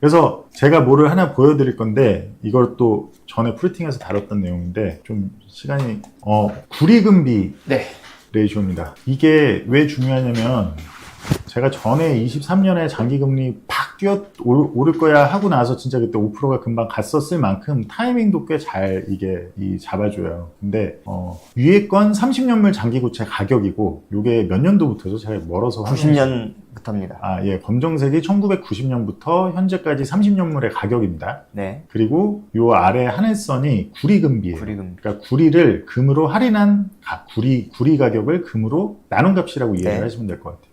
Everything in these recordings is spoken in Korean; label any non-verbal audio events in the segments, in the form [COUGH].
그래서 제가 뭐를 하나 보여드릴 건데 이걸 또 전에 프리팅에서 다뤘던 내용인데 좀 시간이 어 구리금비 네. 레이쇼입니다. 이게 왜 중요하냐면 제가 전에 23년에 장기금리 팍 뛰어 올- 오를 거야 하고 나서 진짜 그때 5%가 금방 갔었을 만큼 타이밍도 꽤 잘 이게 이 잡아줘요. 근데 어, 위에 건 30년물 장기고채 가격이고 이게 몇 년도부터죠? 제가 멀어서 확인해- 90년 부터입니다. 아, 예, 검정색이 1990년부터 현재까지 30년물의 가격입니다. 네. 그리고 요 아래 하늘선이 구리금비예요. 구리금. 그러니까 구리를 금으로 할인한 가- 구리 구리 가격을 금으로 나눈 값이라고 이해를 네. 하시면 될 것 같아요.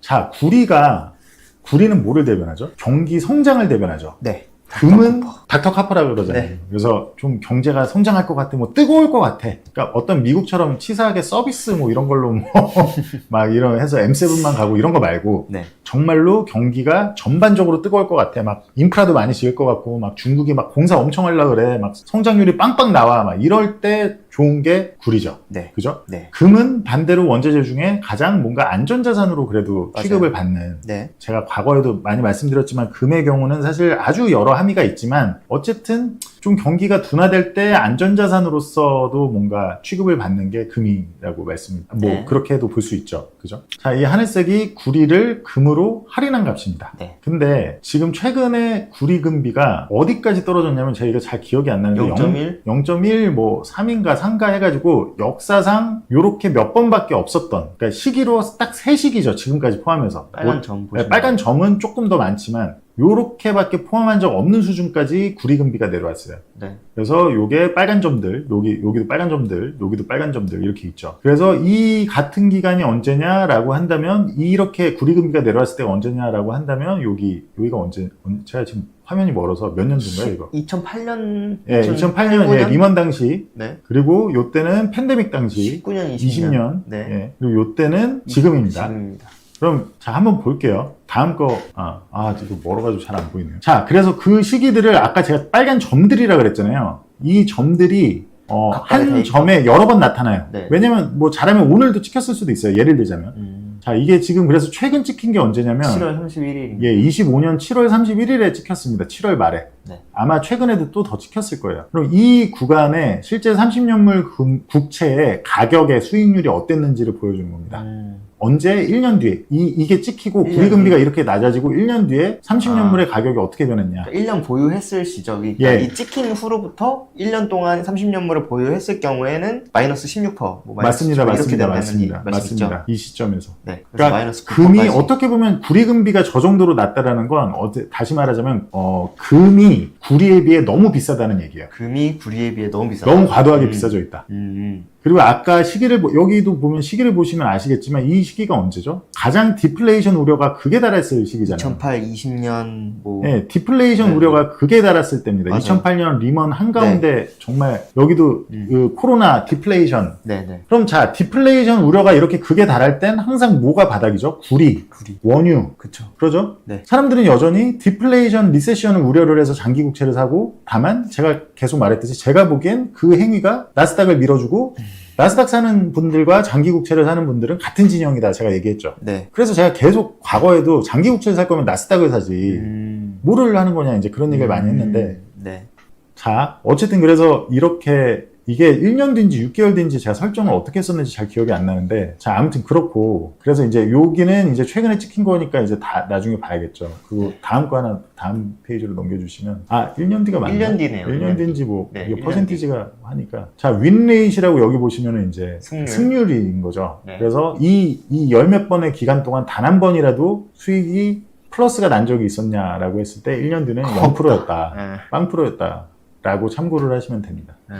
자, 구리가 구리는 뭐를 대변하죠? 경기 성장을 대변하죠. 네. 금은 닥터 카퍼라 그러잖아요. 네. 그래서 좀 경제가 성장할 것 같아, 뭐 뜨거울 것 같아. 그러니까 어떤 미국처럼 치사하게 서비스 뭐 이런 걸로 뭐 [LAUGHS] 막 이런 해서 M7만 가고 이런 거 말고 네. 정말로 경기가 전반적으로 뜨거울 것 같아. 막 인프라도 많이 지을 것 같고, 막 중국이 막 공사 엄청 하려 그래. 막 성장률이 빵빵 나와. 막 이럴 때 좋은 게 구리죠. 네. 그죠? 네. 금은 반대로 원재재 중에 가장 뭔가 안전자산으로 그래도 맞아요. 취급을 받는 네. 제가 과거에도 많이 말씀드렸지만 금의 경우는 사실 아주 여러 함의가 있지만 어쨌든 좀 경기가 둔화될 때 안전자산으로서도 뭔가 취급을 받는 게 금이라고 말씀 뭐 네. 그렇게도 볼 수 있죠 그죠 자 이 하늘색이 구리를 금으로 할인한 값입니다 네. 근데 지금 최근에 구리 금비가 어디까지 떨어졌냐면 제가 이거 잘 기억이 안 나는데 0.1? 0.1, 뭐 3인가 3가 해가지고 역사상 요렇게 몇 번밖에 없었던 그러니까 시기로 딱 세 시기죠 지금까지 포함해서 빨간 뭐, 점 네, 보시면 빨간 점은 조금 더 많지만 요렇게밖에 포함한 적 없는 수준까지 구리금비가 내려왔어요. 네. 그래서 요게 빨간 점들, 여기 여기도 빨간 점들, 여기도 빨간 점들 이렇게 있죠. 그래서 이 같은 기간이 언제냐라고 한다면 이렇게 구리금비가 내려왔을 때가 언제냐라고 한다면 여기 여기가 언제 언- 제가 지금 화면이 멀어서 몇 년도인가요 이거? 2008년 예, 2008년 예, 리먼 당시 네. 그리고 요때는 팬데믹 당시 19년 20년. 20년, 네. 예, 그리고 요때는 지금입니다. 지금입니다. 그럼 자 한번 볼게요. 다음 거, 아, 아 이거 멀어가지고 잘 안 보이네요. 자, 그래서 그 시기들을 아까 제가 빨간 점들이라 그랬잖아요. 이 점들이 어, 한. 점에 여러 번 나타나요. 네. 왜냐면 뭐 잘하면 오늘도 찍혔을 수도 있어요. 예를 들자면. 음. 자, 이게 지금 그래서 최근 찍힌 게 언제냐면 7월 31일입니다. 예, 25년 7월 31일에 찍혔습니다. 7월 말에. 네. 아마 최근에도 또 더 찍혔을 거예요. 그럼 이 구간에 실제 30년물 금- 국채의 가격의 수익률이 어땠는지를 보여주는 겁니다. 음. 언제? 1년 뒤에. 이, 이게 찍히고 1년 구리 금리가 이렇게 낮아지고 1년 뒤에 30년물의 아. 가격이 어떻게 변했냐. 그러니까 1년 보유했을 시점이 예. 그러니까 이 찍힌 후로부터 1년 동안 30년물을 보유했을 경우에는 마이너스 16%. 뭐 마이너스 맞습니다. 17% 이렇게 맞습니다. 된다는 맞습니다. 이? 맞습니다. 이 시점에서. 네. 그래서 그러니까 마이너스 금이 9%까지. 어떻게 보면 구리 금비가 저 정도로 낮다라는 건 어제- 다시 말하자면 어, 금이 구리에 비해 너무 비싸다는 얘기예요. 금이 구리에 비해 너무 비싸다. 너무 과도하게 음. 비싸져 있다. 음. 그리고 아까 시기를 보- 여기도 보면 시기를 보시면 아시겠지만 이 시기가 언제죠? 가장 디플레이션 우려가 극에 달했을 시기잖아요. 2008, 20년 뭐 네, 디플레이션 네. 우려가 극에 달았을 때입니다. 맞아요. 2008년 리먼 한가운데 정말 여기도 음. 그 코로나 디플레이션. 네 네. 그럼 자, 디플레이션 우려가 이렇게 극에 달할 땐 항상 뭐가 바닥이죠? 구리, 구리. 원유. 그쵸. 그러죠? 네. 사람들은 여전히 디플레이션, 리세션을 우려를 해서 장기 국채를 사고 다만 제가 계속 말했듯이 제가 보기엔 그 행위가 나스닥을 밀어주고 음. 나스닥 사는 분들과 장기 국채를 사는 분들은 같은 진영이다 제가 얘기했죠. 네. 그래서 제가 계속 과거에도 장기 국채를 살 거면 나스닥을 사지. 음. 뭐를 하는 거냐 이제 그런 얘기를 많이 했는데 네. 자 어쨌든 그래서 이렇게 이게 1년 뒤인지 6개월 뒤인지 제가 설정을 어떻게 했었는지 잘 기억이 안 나는데 자 아무튼 그렇고 그래서 이제 여기는 이제 최근에 찍힌 거니까 이제 다 나중에 봐야겠죠 그리고 다음 거 하나 다음 페이지로 넘겨주시면 아 1년 뒤가 맞나? 1년 뒤네요. 1년 뒤인지 뭐 네, 이게 1년 퍼센티지가 하니까 자 윈레이시라고 여기 보시면은 이제 승률. 인 거죠 네. 그래서 이 이 열 몇 번의 기간 동안 단 한 번이라도 수익이 플러스가 난 적이 있었냐라고 했을 때 1년 뒤는 0%였다 네. 빵프로였다라고 참고를 하시면 됩니다. 네.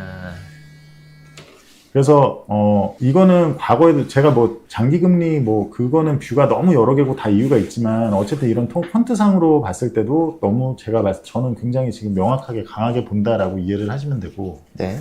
그래서 어 이거는 과거에도 제가 뭐 장기 금리 뭐 그거는 뷰가 너무 여러 개고 다 이유가 있지만 어쨌든 이런 통- 폰트상으로 봤을 때도 너무 제가 봤 저는 굉장히 지금 명확하게 강하게 본다라고 이해를 하시면 되고 네.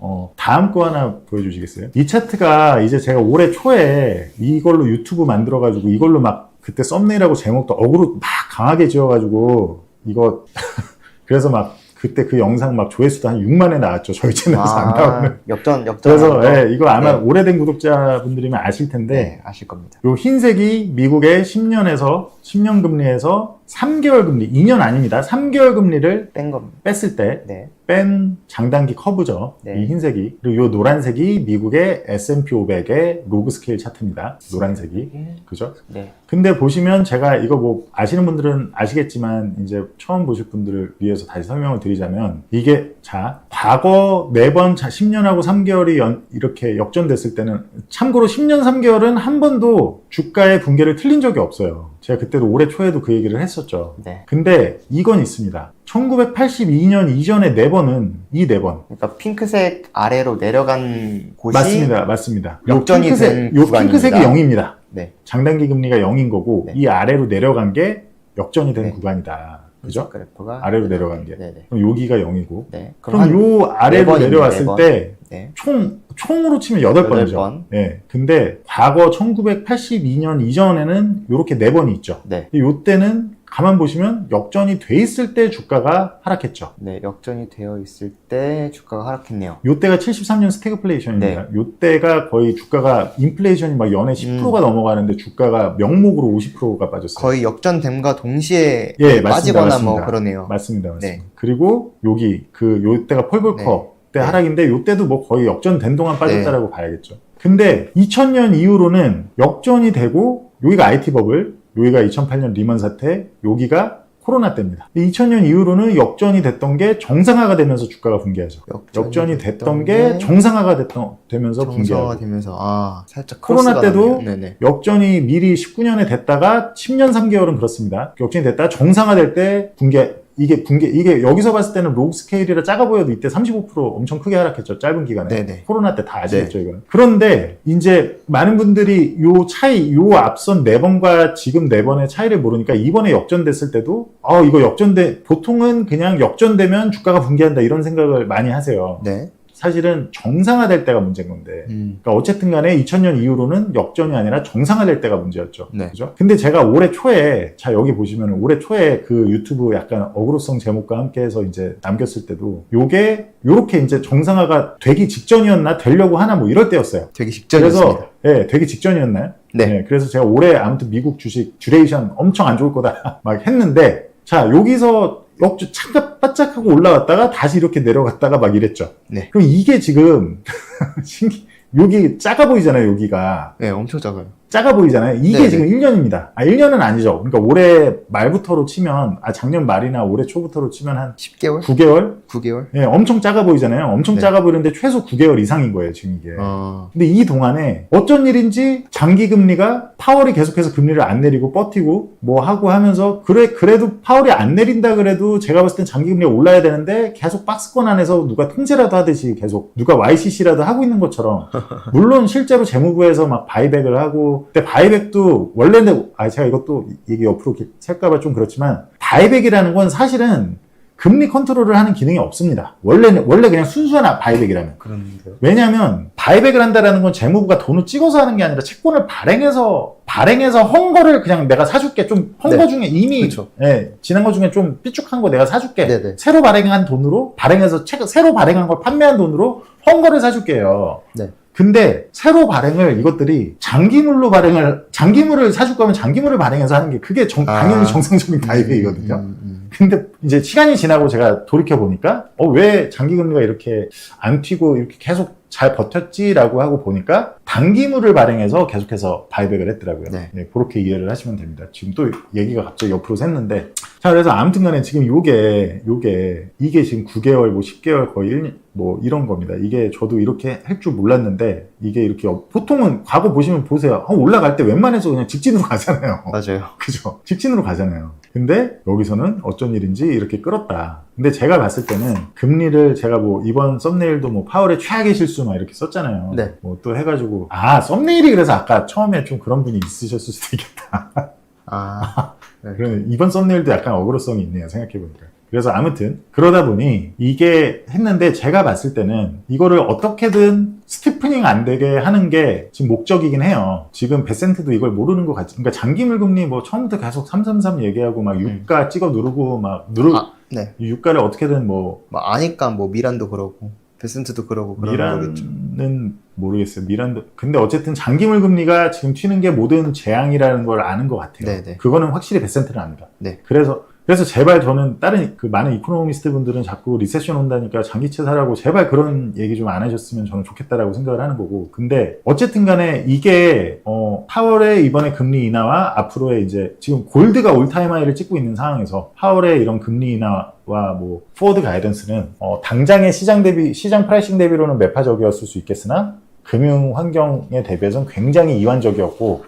어 다음 거 하나 보여주시겠어요? 이 차트가 이제 제가 올해 초에 이걸로 유튜브 만들어 가지고 이걸로 막 그때 썸네일하고 제목도 어그로 막 강하게 지어가지고 이거 [LAUGHS] 그래서 막 그때 그 영상 막 조회수도 한 6만에 나왔죠 저희 채널에서 안 나오는 아, 역전 역전. 그래서 예, 이거 아마 네. 오래된 구독자분들이면 아실 텐데 네, 아실 겁니다. 요 흰색이 미국의 10년에서 10년 금리에서 3개월 금리, 2년 아닙니다. 3개월 금리를 뺀 겁니다. 뺐을 때 네. 뺀 장단기 커브죠. 네. 이 흰색이. 그리고 이 노란색이 미국의 S&P 500의 로그 스케일 차트입니다. 노란색이. 그죠? 네. 근데 보시면 제가 이거 뭐 아시는 분들은 아시겠지만 이제 처음 보실 분들을 위해서 다시 설명을 드리자면 이게 자 과거 매번 자 10년하고 3개월이 연- 이렇게 역전됐을 때는 참고로 10년 3개월은 한 번도 주가의 붕괴를 틀린 적이 없어요. 제가 그때도 올해 초에도 그 얘기를 했었죠. 네. 근데 이건 있습니다. 1982년 이전의 네 번은 이 네 번. 그러니까 핑크색 아래로 내려간 곳이 맞습니다. 맞습니다. 요 역전이 핑크색, 된 요 구간입니다. 핑크색이 0입니다. 네. 장단기 금리가 0인 거고 네. 이 아래로 내려간 게 역전이 된 네. 구간이다. 그죠? 그래프가 아래로 내려간 게. 네네. 그럼 여기가 0이고. 네. 그럼 한요 아래로 네 내려왔을 네 번. 때 네. 총, 총으로 치면 8번이죠. 여덟 번. 네. 근데 과거 1982년 이전에는 요렇게 4번이 있죠. 네. 요 때는 가만 보시면 역전이 돼 있을 때 주가가 하락했죠. 네. 역전이 되어 있을 때 주가가 하락했네요. 요 때가 73년 스태그플레이션입니다. 네. 요 때가 거의 주가가 인플레이션이 막 연에 10%가 넘어가는데 주가가 명목으로 50%가 빠졌어요. 음. 거의 역전됨과 동시에 예, 맞습니다. 빠지거나 맞습니다. 뭐 그러네요. 맞습니다. 맞습니다. 네. 그리고 여기 그 요 때가 펄볼커 때 네. 하락인데 요 때도 뭐 거의 역전된 동안 빠졌다라고 봐야겠죠. 근데 2000년 이후로는 역전이 되고 여기가 IT 버블, 여기가 2008년 리먼 사태, 여기가 코로나 때입니다. 2000년 이후로는 역전이 됐던 게 정상화가 되면서 주가가 붕괴하죠. 역전이 됐던 게 정상화가 됐던, 되면서 붕괴하고 정상화되면서 아 살짝 코로나 때도. 역전이 미리 19년에 됐다가 10년 3개월은 그렇습니다. 역전이 됐다가 정상화될 때 붕괴 이게 붕괴 이게 여기서 봤을 때는 로그 스케일이라 작아 보여도 이때 35% 엄청 크게 하락했죠. 짧은 기간에. 네네. 코로나 때 다 아시겠죠, 이건. 그런데 이제 많은 분들이 요 차이, 요 앞선 네 번과 지금 네 번의 차이를 모르니까 이번에 역전됐을 때도 아, 이거 역전돼 보통은 그냥 역전되면 주가가 붕괴한다 이런 생각을 많이 하세요. 네. 사실은 정상화될 때가 문제인 건데 음. 그러니까 어쨌든 간에 2000년 이후로는 역전이 아니라 정상화될 때가 문제였죠. 네. 그죠? 근데 제가 올해 초에, 자, 여기 보시면 올해 초에 그 유튜브 약간 어그로성 제목과 함께 해서 이제 남겼을 때도 요게 요렇게 이제 정상화가 되기 직전이었나 되려고 하나 뭐 이럴 때였어요. 되게 직전이었습니다. 그래서, 예, 되기 직전이었나요? 네. 그래서 제가 올해 아무튼 미국 주식 듀레이션 엄청 안 좋을 거다 [LAUGHS] 막 했는데 자, 여기서 역주 잠깐 바짝하고 올라왔다가 다시 이렇게 내려갔다가 막 이랬죠. 네. 그럼 이게 지금 [LAUGHS] 여기 작아 보이잖아요, 여기가. 네, 엄청 작아요. 작아 보이잖아요. 이게 네네. 지금 1년입니다. 아, 1년은 아니죠. 그러니까 올해 말부터로 치면, 아, 작년 말이나 올해 초부터로 치면 한 10개월? 9개월? 9개월? 예, 엄청 작아 보이잖아요. 엄청 네. 작아 보이는데 최소 9개월 이상인 거예요, 지금 이게. 어. 근데 이 동안에 어쩐 일인지 장기 금리가 파월이 계속해서 금리를 안 내리고 버티고 뭐 하고 하면서 그래 그래도 파월이 안 내린다 그래도 제가 봤을 땐 장기 금리가 올라야 되는데 계속 박스권 안에서 누가 통제라도 하듯이 계속 누가 YCC라도 하고 있는 것처럼 [LAUGHS] 물론 실제로 재무부에서 막 바이백을 하고 근데 바이백도 원래는 아 제가 이것도 얘기 옆으로 셀까봐 좀 그렇지만 바이백이라는 건 사실은 금리 컨트롤을 하는 기능이 없습니다. 원래는 원래 그냥 순수한 바이백이라면 그런데요. 왜냐하면 바이백을 한다라는 건 재무부가 돈을 찍어서 하는 게 아니라 채권을 발행해서 발행해서 헝거를 그냥 내가 사줄게 좀 헝거 네. 중에 이미. 예, 지난 거 중에 좀 삐죽한 거 내가 사줄게 네네. 새로 발행한 돈으로 발행해서 책, 새로 발행한 걸 판매한 돈으로 헝거를 사줄게요. 네. 근데 새로 발행을 이것들이 장기물로 발행을 장기물을 사줄 거면 장기물을 발행해서 하는 게 그게 정- 아. 당연히 정상적인 바이백이거든요. 음, 음. 근데 이제 시간이 지나고 제가 돌이켜 보니까 어 왜 장기 금리가 이렇게 안 튀고 이렇게 계속 잘 버텼지라고 하고 보니까 단기물을 발행해서 계속해서 바이백을 했더라고요. 네. 네, 그렇게 이해를 하시면 됩니다. 지금 또 얘기가 갑자기 옆으로 샜는데 자 그래서 아무튼 간에 지금 요게 요게 이게 지금 9개월 뭐 10개월 거의 1년 뭐 이런 겁니다. 이게 저도 이렇게 할 줄 몰랐는데 이게 이렇게 어- 보통은 과거 보시면 보세요. 어, 올라갈 때 웬만해서 그냥 직진으로 [LAUGHS] 가잖아요. 맞아요. 그죠. 직진으로 가잖아요. 근데 여기서는 어쩐 일인지 이렇게 끌었다. 근데 제가 봤을 때는 금리를 제가 뭐 이번 썸네일도 뭐 파월의 최악의 실수 막 이렇게 썼잖아요. 네. 뭐 또 해가지고 아 썸네일이 그래서 아까 처음에 좀 그런 분이 있으셨을 수도 있겠다. [LAUGHS] 아. [LAUGHS] 네. 그러면 이번 썸네일도 약간 어그로성이 있네요. 생각해보니까. 그래서 아무튼 그러다 보니 이게 했는데 제가 봤을 때는 이거를 어떻게든 스티프닝 안 되게 하는 게 지금 목적이긴 해요. 지금 베센트도 이걸 모르는 것 같지. 그러니까 장기물 금리 뭐 처음부터 계속 333 얘기하고 막 유가 찍어 누르고 막 누르 아, 네. 유가를 어떻게든 뭐 뭐 아니까 뭐 미란도 그러고 베센트도 그러고 그런 거겠죠. 모르겠어요. 미란도 근데 어쨌든 장기물 금리가 지금 튀는 게 모든 재앙이라는 걸 아는 것 같아요. 네네. 그거는 확실히 베센트는 압니다. 네. 그래서 그래서 제발 저는 다른 그 많은 이코노미스트 분들은 자꾸 리세션 온다니까 장기채 사라고 제발 그런 얘기 좀 안 하셨으면 저는 좋겠다라고 생각을 하는 거고 근데 어쨌든 간에 이게 어 8월에 이번에 금리 인하와 앞으로의 이제 지금 골드가 올타임 하이를 찍고 있는 상황에서 8월에 이런 금리 인하 와 뭐 포워드 가이던스는 어 당장의 시장 대비 시장 프라이싱 대비로는 매파적이었을 수 있겠으나 금융 환경에 대비해서는 굉장히 이완적이었고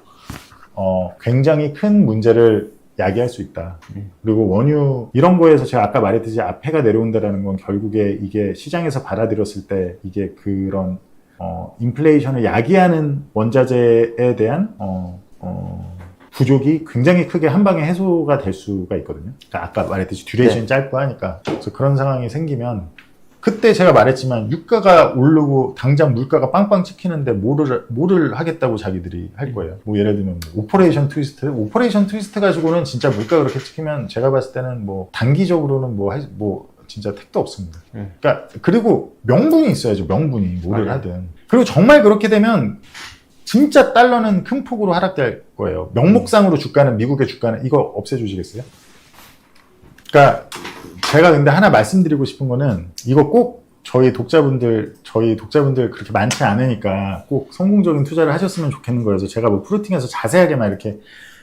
어 굉장히 큰 문제를 야기할 수 있다. 음. 그리고 원유 이런 거에서 제가 아까 말했듯이 앞해가 내려온다라는 건 결국에 이게 시장에서 받아들였을 때 이게 그런 어, 인플레이션을 야기하는 원자재에 대한 어, 어, 부족이 굉장히 크게 한 방에 해소가 될 수가 있거든요. 그러니까 아까 말했듯이 듀레이션이 짧고 하니까 그래서 그런 상황이 생기면 그때 제가 말했지만 유가가 오르고 당장 물가가 빵빵 찍히는데 뭐를 뭐를 하겠다고 자기들이 할 거예요. 뭐 예를 들면 뭐 오퍼레이션 트위스트, 오퍼레이션 트위스트 가지고는 진짜 물가 그렇게 찍히면 제가 봤을 때는 뭐 단기적으로는 뭐 할- 뭐 진짜 택도 없습니다. 음. 그러니까 그리고 명분이 있어야죠. 명분이 뭐를. 하든. 그리고 정말 그렇게 되면 진짜 달러는 큰 폭으로 하락될 거예요. 명목상으로 주가는 미국의 주가는 이거 없애주시겠어요? 그러니까 제가 근데 하나 말씀드리고 싶은 거는 이거 꼭 저희 독자분들 저희 독자분들 그렇게 많지 않으니까 꼭 성공적인 투자를 하셨으면 좋겠는 거여서 제가 뭐 프루팅에서 자세하게 막 이렇게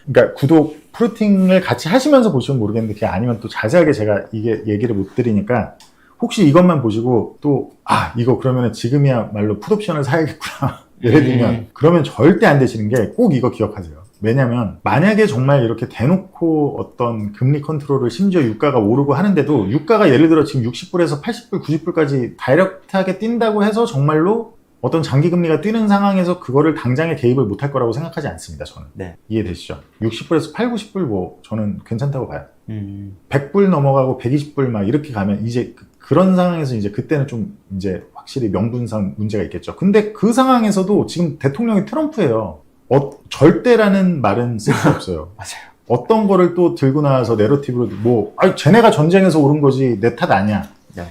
그러니까 구독 프루팅을 같이 하시면서 보시면 모르겠는데 그게 아니면 또 자세하게 제가 이게 얘기를 못 드리니까 혹시 이것만 보시고 또 아 이거 그러면 지금이야말로 풋옵션을 사야겠구나 [LAUGHS] 예를 들면 음. 그러면 절대 안 되시는 게 꼭 이거 기억하세요. 왜냐면 만약에 정말 이렇게 대놓고 어떤 금리 컨트롤을 심지어 유가가 오르고 하는데도 유가가 예를 들어 지금 60불에서 80불, 90불까지 다이렉트하게 뛴다고 해서 정말로 어떤 장기 금리가 뛰는 상황에서 그거를 당장에 개입을 못할 거라고 생각하지 않습니다. 저는 네. 이해되시죠? 60불에서 8, 90불 뭐 저는 괜찮다고 봐요. 음. 100불 넘어가고 120불 막 이렇게 가면 이제 그, 런 상황에서 이제 그때는 좀 이제 확실히 명분상 문제가 있겠죠. 근데 그 상황에서도 지금 대통령이 트럼프예요. 어, 절대라는 말은 쓸 수 [LAUGHS] 없어요. 맞아요. 어떤 거를 또 들고 나와서 내러티브로 뭐, 아니, 쟤네가 전쟁에서 오른 거지 내 탓 아니야. 네.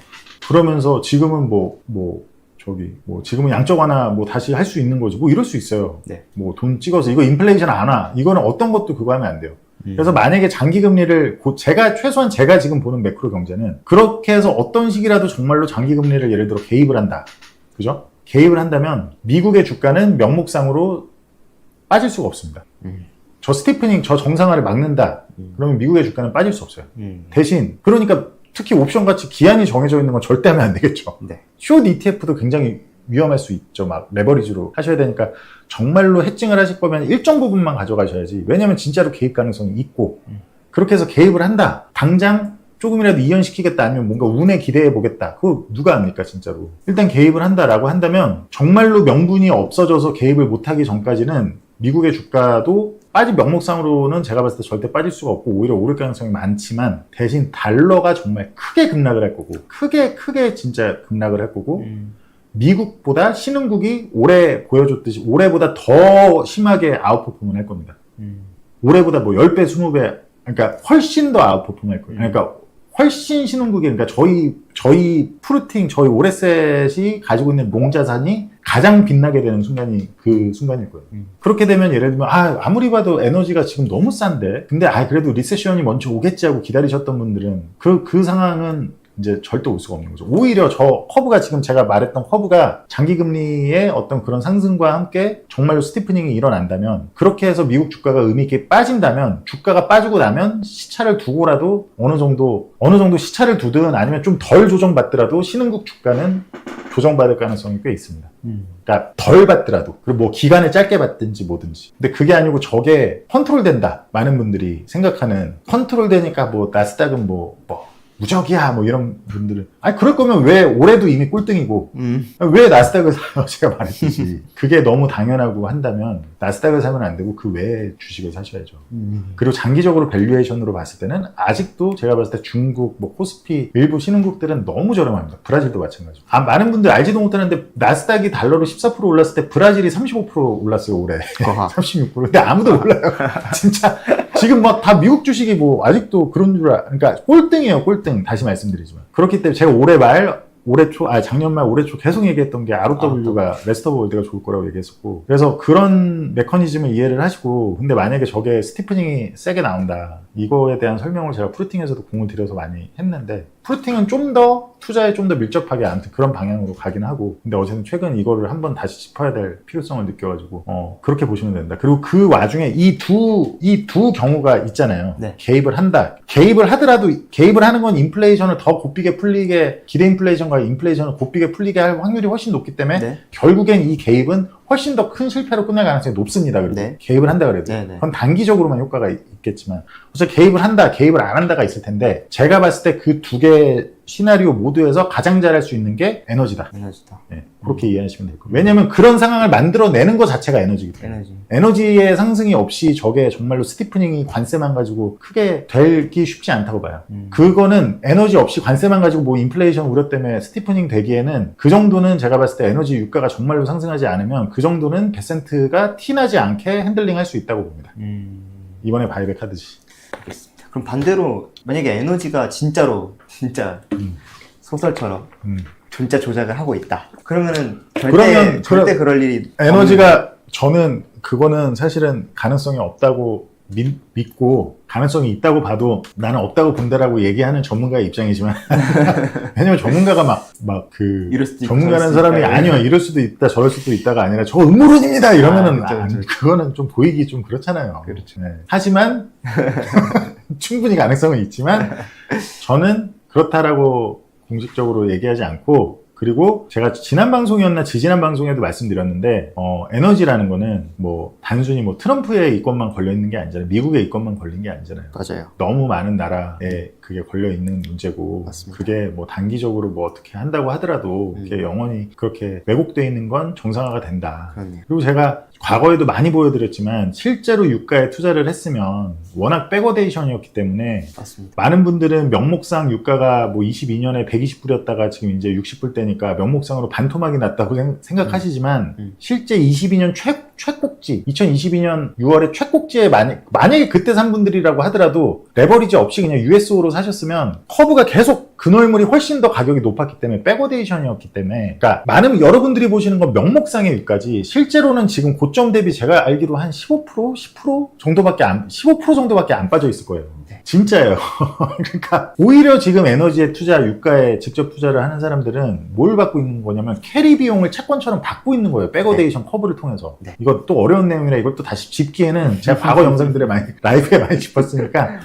그러면서 지금은 뭐, 뭐, 저기, 뭐, 지금은 양적 완화 뭐 다시 할 수 있는 거지. 뭐 이럴 수 있어요. 네. 뭐돈 찍어서 이거 인플레이션 안 와. 이거는 어떤 것도 그거 하면 안 돼요. 음. 그래서 만약에 장기 금리를 곧 제가 최소한 제가 지금 보는 매크로 경제는 그렇게 해서 어떤 시기라도 정말로 장기 금리를 예를 들어 개입을 한다. 그죠? 개입을 한다면 미국의 주가는 명목상으로 빠질 수가 없습니다. 음. 저 스티프닝 저 정상화를 막는다. 음. 그러면 미국의 주가는 빠질 수 없어요. 음. 대신 그러니까 특히 옵션 같이 기한이 정해져 있는 건 절대 하면 안 되겠죠. 네. 숏 ETF도 굉장히 위험할 수 있죠. 막 레버리지로 하셔야 되니까 정말로 해칭을 하실 거면 일정 부분만 가져가셔야지. 왜냐면 진짜로 개입 가능성이 있고 음. 그렇게 해서 개입을 한다. 당장 조금이라도 이연시키겠다 아니면 뭔가 운에 기대해 보겠다. 그거 누가 합니까 진짜로. 일단 개입을 한다라고 한다면 정말로 명분이 없어져서 개입을 못하기 전까지는 미국의 주가도 빠질 명목상으로는 제가 봤을 때 절대 빠질 수가 없고 오히려 오를 가능성이 많지만 대신 달러가 정말 크게 급락을 할 거고 크게 크게 진짜 급락을 할 거고 음. 미국보다 신흥국이 올해 보여줬듯이 올해보다 더 심하게 아웃퍼폼을 할 겁니다. 음. 올해보다 뭐 10배, 20배, 그러니까 훨씬 더 아웃퍼폼 할 거예요. 음. 그러니까 훨씬 신흥국이, 그러니까 저희, 저희 프루팅, 저희 오레셋이 가지고 있는 롱자산이 가장 빛나게 되는 순간이 그 순간일 거예요. 음. 그렇게 되면 예를 들면, 아, 아무리 봐도 에너지가 지금 너무 싼데, 근데 아, 그래도 리세션이 먼저 오겠지 하고 기다리셨던 분들은 그, 그 상황은 이제 절대 올 수가 없는 거죠. 오히려 저 커브가 지금 제가 말했던 커브가 장기 금리의 어떤 그런 상승과 함께 정말로 스티프닝이 일어난다면 그렇게 해서 미국 주가가 의미 있게 빠진다면 주가가 빠지고 나면 시차를 두고라도 어느 정도 어느 정도 시차를 두든 아니면 좀 덜 조정받더라도 신흥국 주가는 조정받을 가능성이 꽤 있습니다. 음. 그러니까 덜 받더라도 그리고 뭐 기간을 짧게 받든지 뭐든지 근데 그게 아니고 저게 컨트롤 된다 많은 분들이 생각하는 컨트롤 되니까 뭐 나스닥은 뭐, 뭐 무적이야 뭐 이런 분들은 아니 그럴 거면 왜 올해도 이미 꼴등이고 음. 왜 나스닥을 사요 [LAUGHS] 제가 말했듯이 그게 너무 당연하고 한다면 나스닥을 사면 안 되고 그 외에 주식을 사셔야죠 음. 그리고 장기적으로 밸류에이션으로 봤을 때는 아직도 제가 봤을 때 중국, 뭐 코스피, 일부 신흥국들은 너무 저렴합니다. 브라질도 마찬가지고. 아, 많은 분들 알지도 못하는데 나스닥이 달러로 14% 올랐을 때 브라질이 35% 올랐어요 올해. 어하. 36%. [LAUGHS] 근데 아무도 몰라요. [LAUGHS] 진짜 지금 막 다 미국 주식이 뭐 아직도 그런 줄 알. 그러니까 꼴등이에요 꼴등. 다시 말씀드리지만 그렇기 때문에 제가 올해 말 올해 초, 아 작년 말 올해 초 계속 얘기했던 게 ROW가 레스터 월드가 좋을 거라고 얘기했었고 그래서 그런 메커니즘을 이해를 하시고 근데 만약에 저게 스티프닝이 세게 나온다 이거에 대한 설명을 제가 프루팅에서도 공을 들여서 많이 했는데 프루팅은 좀더 투자에 좀 더 밀접하게 아무튼 그런 방향으로 가긴 하고 근데 어쨌든 최근 이거를 한번 다시 짚어야 될 필요성을 느껴가지고 어 그렇게 보시면 된다 그리고 그 와중에 이 두 이 두 경우가 있잖아요 네. 개입을 한다 개입을 하더라도 개입을 하는 건 인플레이션을 더 곱비게 풀리게 기대 인플레이션과 인플레이션을 곱비게 풀리게 할 확률이 훨씬 높기 때문에 네. 결국엔 이 개입은 훨씬 더 큰 실패로 끝날 가능성이 높습니다. 그래도 네. 개입을 한다 그래도 네, 네. 그건 단기적으로만 효과가 있- 있겠지만 그래서 개입을 한다, 개입을 안 한다가 있을 텐데 제가 봤을 때 그 두 개 시나리오 모두에서 가장 잘할 수 있는 게 에너지다. 에너지다. 네, 그렇게 이해하시면 될 거예요. 왜냐하면 그런 상황을 만들어내는 것 자체가 에너지이기 때문에. 에너지. 에너지 의 상승이 없이 저게 정말로 스티프닝이 관세만 가지고 크게 되기 쉽지 않다고 봐요. 음. 그거는 에너지 없이 관세만 가지고 뭐 인플레이션 우려 때문에 스티프닝 되기에는 그 정도는 제가 봤을 때 에너지 유가가 정말로 상승하지 않으면 그 정도는 베센트가 티나지 않게 핸들링 할 수 있다고 봅니다. 음. 이번에 바이백 하듯이. 알겠습니다. 그럼 반대로 만약에 에너지가 진짜로 진짜 음. 소설처럼 음. 진짜 조작을 하고 있다. 그러면은 절대 그러면 절대 그럴 일이 에너지가 저는 그거는 사실은 가능성이 없다고 믿, 믿고 가능성이 있다고 봐도 나는 없다고 본다라고 얘기하는 전문가의 입장이지만 [LAUGHS] 왜냐면 전문가가 막 막 그 전문가라는 사람이. 아니요 이럴 수도 있다 저럴 수도 있다가 아니라 저 음모론입니다 이러면은 아, 그렇죠, 아, 그렇죠. 그거는 좀 보이기 좀 그렇잖아요. 그렇죠. 네. 하지만 [LAUGHS] 충분히 가능성은 있지만 저는 그렇다라고 공식적으로 얘기하지 않고 그리고 제가 지난 방송이었나 지지난 방송에도 말씀드렸는데 어, 에너지라는 거는 뭐 단순히 뭐 트럼프의 이권만 걸려 있는 게 아니잖아요. 미국의 이권만 걸린 게 아니잖아요. 맞아요. 너무 많은 나라에 그게 걸려 있는 문제고 맞습니다. 그게 뭐 단기적으로 뭐 어떻게 한다고 하더라도 음. 그게 영원히 그렇게 왜곡돼 있는 건 정상화가 된다. 그렇네요. 그리고 제가 과거에도 많이 보여드렸지만 실제로 유가에 투자를 했으면 워낙 백어데이션이었기 때문에 맞습니다. 많은 분들은 명목상 유가가 뭐 22년에 120불이었다가 지금 이제 60불 대니까 명목상으로 반토막이 났다고 생- 생각하시지만 음. 실제 22년 최, 최꼭지 2022년 6월에 최꼭지에 만약, 만약에 그때 산 분들이라고 하더라도 레버리지 없이 그냥 USO로 사셨으면 커브가 계속 근월물이 훨씬 더 가격이 높았기 때문에 백어데이션이었기 때문에 그러니까 많은 여러분들이 보시는 건 명목상의 유가지 실제로는 지금 고점 대비 제가 알기로 한 15% 10% 정도밖에 안15% 정도밖에 안 빠져 있을 거예요. 네. 진짜예요. [LAUGHS] 그러니까 오히려 지금 에너지에 투자, 유가에 직접 투자를 하는 사람들은 뭘 받고 있는 거냐면 캐리 비용을 채권처럼 받고 있는 거예요. 백어데이션 커브를 통해서. 네. 이거 또 어려운 내용이라 이걸 또 다시 짚기에는 제가 [LAUGHS] 과거 영상들에 많이 [LAUGHS] 라이브에 많이 짚었으니까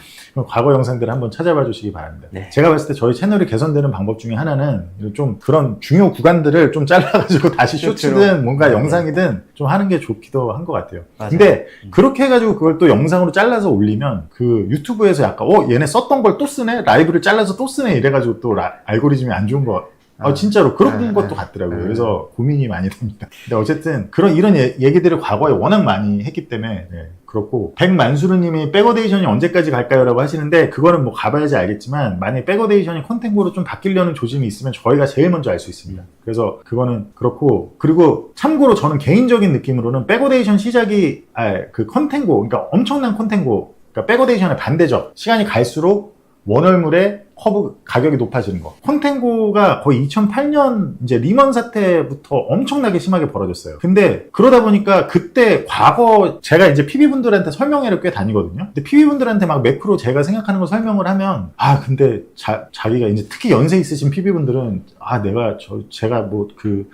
과거 영상들을 한번 찾아봐 주시기 바랍니다. 네. 제가 봤을 때 저희 채널이 개선되는 방법 중에 하나는 좀 그런 중요 구간들을 좀 잘라가지고 [LAUGHS] 다시 쇼츠로. 쇼츠든 뭔가 네. 영상이든 좀 하는 게 좋기도 한 것 같아요. 맞아요. 근데 음. 그렇게 해가지고 그걸 또 영상으로 잘라서 올리면 그 유튜브에서 약간 어 얘네 썼던 걸 또 쓰네 라이브를 잘라서 또 쓰네 이래가지고 또 라- 알고리즘이 안 좋은 거. 어, 아. 진짜로 그런 네, 것도 네. 같더라고요. 네. 그래서 고민이 많이 됩니다. 근데 어쨌든 그런 이런 얘- 얘기들을 과거에 워낙 많이 했기 때문에 네, 그렇고 백만수르님이 백어데이션이 언제까지 갈까요라고 하시는데 그거는 뭐 가봐야지 알겠지만 만약 에 백어데이션이 컨텐츠로 좀 바뀌려는 조짐이 있으면 저희가 제일 먼저 알 수 있습니다. 그래서 그거는 그렇고 그리고 참고로 저는 개인적인 느낌으로는 백어데이션 시작이 아, 그 컨텐츠 그러니까 엄청난 컨텐츠 그러니까 백어데이션의 반대죠. 시간이 갈수록 원월물의 커브 가격이 높아지는 거. 콘텐고가 거의 2008년 이제 리먼 사태부터 엄청나게 심하게 벌어졌어요. 근데 그러다 보니까 그때 과거 제가 이제 PB분들한테 설명회를 꽤 다니거든요. 근데 PB분들한테 막 매크로 제가 생각하는 거 설명을 하면 아 근데 자, 자기가 이제 특히 연세 있으신 PB분들은 아 내가 저 제가 뭐그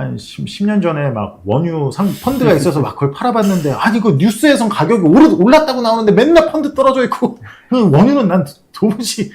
한 10, 년 전에 막 원유 상 펀드가 있어서 막 그걸 팔아봤는데 아니 그 뉴스에선 가격이 오르, 올랐다고 나오는데 맨날 펀드 떨어져 있고 그 [LAUGHS] 원유는 난 도무지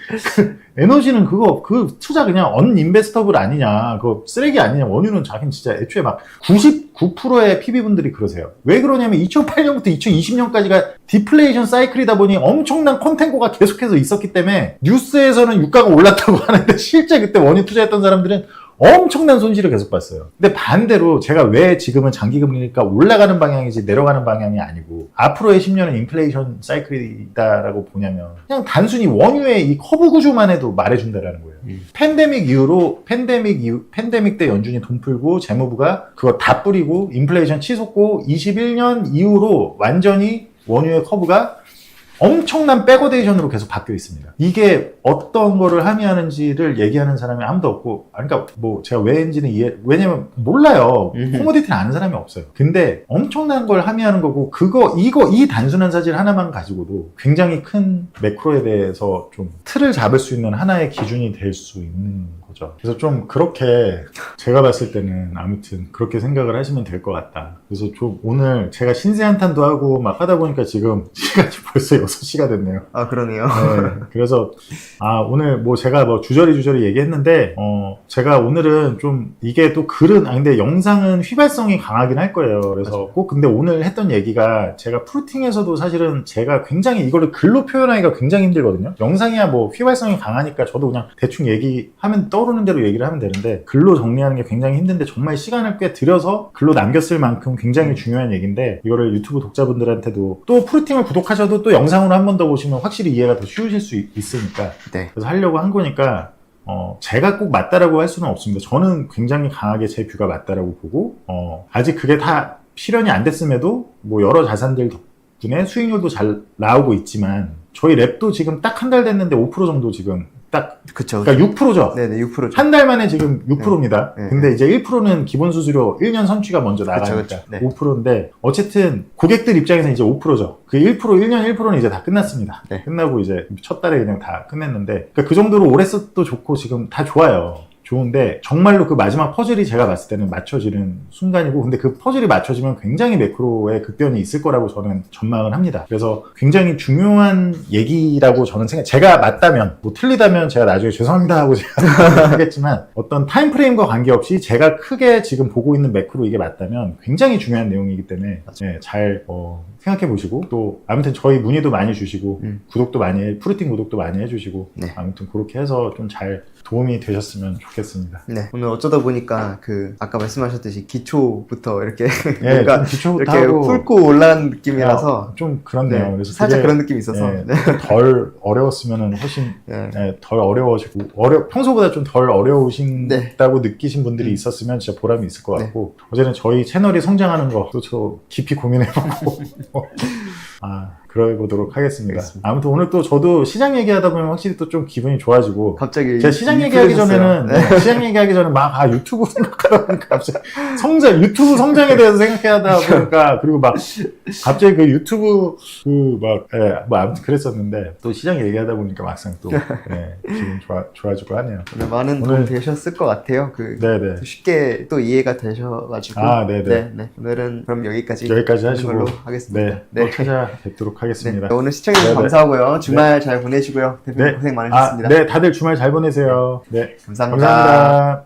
그 에너지는 그거 그 투자 그냥 언 인베스터블 아니냐 그거 쓰레기 아니냐 원유는 자기는 진짜 애초에 막 99%의 PB분들이 그러세요. 왜 그러냐면 2008년부터 2020년까지가 디플레이션 사이클이다 보니 엄청난 컨텐츠가 계속해서 있었기 때문에 뉴스에서는 유가가 올랐다고 [LAUGHS] 하는데 실제 그때 원유 투자했던 사람들은 엄청난 손실을 계속 봤어요. 근데 반대로 제가 왜 지금은 장기금리니까 올라가는 방향이지 내려가는 방향이 아니고 앞으로의 10년은 인플레이션 사이클이다라고 보냐면 그냥 단순히 원유의 이 커브 구조만 해도 말해준다라는 거예요. 음. 팬데믹 이후로 팬데믹 이후 팬데믹 때 연준이 돈 풀고 재무부가 그거 다 뿌리고 인플레이션 치솟고 21년 이후로 완전히 원유의 커브가 엄청난 백어데이션으로 계속 바뀌어 있습니다. 이게 어떤 거를 함의하는지를 얘기하는 사람이 아무도 없고, 아, 그러니까 뭐 제가 왜인지는 이해, 왜냐면 몰라요. 음흠. 코모디티를 아는 사람이 없어요. 근데 엄청난 걸 함의하는 거고, 그거, 이거, 이 단순한 사실 하나만 가지고도 굉장히 큰 매크로에 대해서 좀 틀을 잡을 수 있는 하나의 기준이 될 수 있는 거죠. 그래서 좀 그렇게 제가 봤을 때는 아무튼 그렇게 생각을 하시면 될 것 같다. 그래서 좀 오늘 제가 신세 한탄도 하고 막 하다 보니까 지금 [LAUGHS] 시간이 벌써 6시가 됐네요. 아 그러네요. 네, 그래서 아 오늘 뭐 제가 뭐 주저리 주저리 얘기했는데 어 제가 오늘은 좀 이게 또 글은 아 근데 영상은 휘발성이 강하긴 할 거예요. 그래서 맞아요. 꼭 근데 오늘 했던 얘기가 제가 프루팅에서도 사실은 제가 굉장히 이거를 글로 표현하기가 굉장히 힘들거든요. 영상이야 뭐 휘발성이 강하니까 저도 그냥 대충 얘기하면 떠 오르는 대로 얘기를 하면 되는데 글로 정리하는 게 굉장히 힘든데 정말 시간을 꽤 들여서 글로 남겼을 만큼 굉장히 중요한 얘기인데 이거를 유튜브 독자분들한테도 또 프루팅을 구독하셔도 또 영상으로 한 번 더 보시면 확실히 이해가 더 쉬우실 수 있- 있으니까 네. 그래서 하려고 한 거니까 어, 제가 꼭 맞다라고 할 수는 없습니다. 저는 굉장히 강하게 제 뷰가 맞다라고 보고 어, 아직 그게 다 실현이 안 됐음에도 뭐 여러 자산들 덕분에 수익률도 잘 나오고 있지만 저희 랩도 지금 딱 한 달 됐는데 5% 정도 지금 딱 그쵸. 그러니까 6%죠. 네네 6%죠. 한 달 만에 지금 6%입니다. 네, 네. 근데 이제 1%는 기본 수수료 1년 선취가 먼저 나가니까 그쵸, 네. 5%인데 어쨌든 고객들 입장에서 이제 5%죠. 그 1%, 1년 1%는 이제 다 끝났습니다. 네. 끝나고 이제 첫 달에 그냥 다 끝냈는데 그러니까 그 정도로 오래 써도 좋고 지금 다 좋아요. 좋은데 정말로 그 마지막 퍼즐이 제가 봤을 때는 맞춰지는 순간이고 근데 그 퍼즐이 맞춰지면 굉장히 매크로의 극변이 있을 거라고 저는 전망을 합니다. 그래서 굉장히 중요한 얘기라고 저는 생각. 제가 맞다면 뭐 틀리다면 제가 나중에 죄송합니다 하고 [LAUGHS] 제가 하겠지만 어떤 타임 프레임과 관계없이 제가 크게 지금 보고 있는 매크로 이게 맞다면 굉장히 중요한 내용이기 때문에 예, 잘 어, 생각해 보시고 또 아무튼 저희 문의도 많이 주시고 음. 구독도 많이 해- 프루팅 구독도 많이 해주시고 네. 아무튼 그렇게 해서 좀 잘 도움이 되셨으면 좋겠습니다. 네. 오늘 어쩌다 보니까 그 아까 말씀하셨듯이 기초부터 이렇게 [LAUGHS] 예, 뭔가 좀 기초부터 이렇게 하고 훑고 올라간 느낌이라서 어, 좀 그런데요. 네, 그래서 살짝 그런 느낌이 있어서 예, 네. 덜 어려웠으면은 훨씬 [LAUGHS] 네. 네, 덜 어려워지고 어려 평소보다 좀 덜 어려우신다고 느끼신 분들이 음. 있었으면 진짜 보람이 있을 것 네. 같고 어제는 저희 채널이 성장하는 것도 저 깊이 고민해보고 [LAUGHS] 아 그래 보도록 하겠습니다. 알겠습니다. 아무튼 오늘 또 저도 시장 얘기하다 보면 확실히 또 좀 기분이 좋아지고 갑자기 제가 시장 이- 얘기하기 이끌어졌어요. 전에는 네. 네, 시장 얘기하기 전에 막 아 유튜브 생각하다 보니까 갑자기 성장 유튜브 성장에 대해서 생각하다 보니까 그리고 막 갑자기 그 유튜브 그막뭐 아무튼 그랬었는데 또 시장 얘기하다 보니까 막상 또 네, 기분 좋아 좋아지고 하네요. 오늘 많은 도움 오늘- 되셨을 것 같아요. 그 네네 쉽게 또 이해가 되셔가지고 아, 네네. 네, 네. 오늘은 그럼 여기까지 여기까지 하시고 걸로 하겠습니다. 네, 또 찾아뵙도록 하겠습니다. 네, 오늘 시청해주셔서 네네. 감사하고요. 주말 잘 보내시고요. 대표님 네. 고생 아, 많으셨습니다. 네 다들 주말 잘 보내세요. 네 감사합니다. 감사합니다.